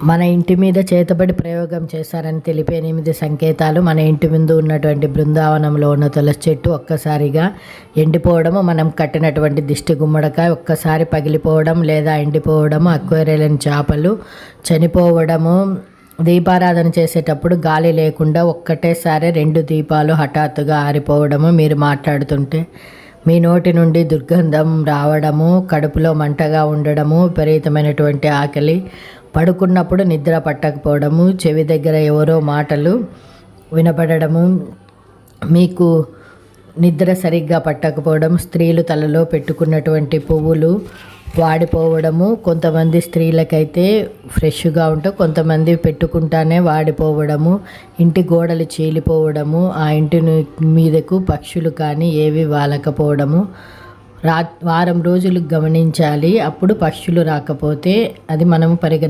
మన ఇంటి మీద చేతబడి ప్రయోగం చేశారని తెలిపే ఎనిమిది సంకేతాలు మన ఇంటి ముందు ఉన్నటువంటి బృందావనంలో ఉన్న తులసి చెట్టు ఒక్కసారిగా ఎండిపోవడము మనం కట్టినటువంటి దిష్టి గుమ్మడికాయ ఒక్కసారి పగిలిపోవడం లేదా ఎండిపోవడము అక్వేరియన్ చేపలు చనిపోవడము దీపారాధన చేసేటప్పుడు గాలి లేకుండా ఒక్కటేసారి రెండు దీపాలు హఠాత్తుగా ఆరిపోవడము మీరు మాట్లాడుతుంటే మీ నోటి నుండి దుర్గంధం రావడము కడుపులో మంటగా ఉండడము విపరీతమైనటువంటి ఆకలి పడుకున్నప్పుడు నిద్ర పట్టకపోవడము చెవి దగ్గర ఎవరో మాటలు వినపడము మీకు నిద్ర సరిగ్గా పట్టకపోవడం స్త్రీలు తలలో పెట్టుకున్నటువంటి పువ్వులు వాడిపోవడము కొంతమంది స్త్రీలకైతే ఫ్రెష్గా ఉంటే కొంతమంది పెట్టుకుంటానే వాడిపోవడము ఇంటి గోడలు చీలిపోవడము ఆ ఇంటి మీదకు పక్షులు కానీ ఏవి వాలకపోవడము. రా వారం రోజులు గమనించాలి అప్పుడు పక్షులు రాకపోతే అది మనం పరిగణ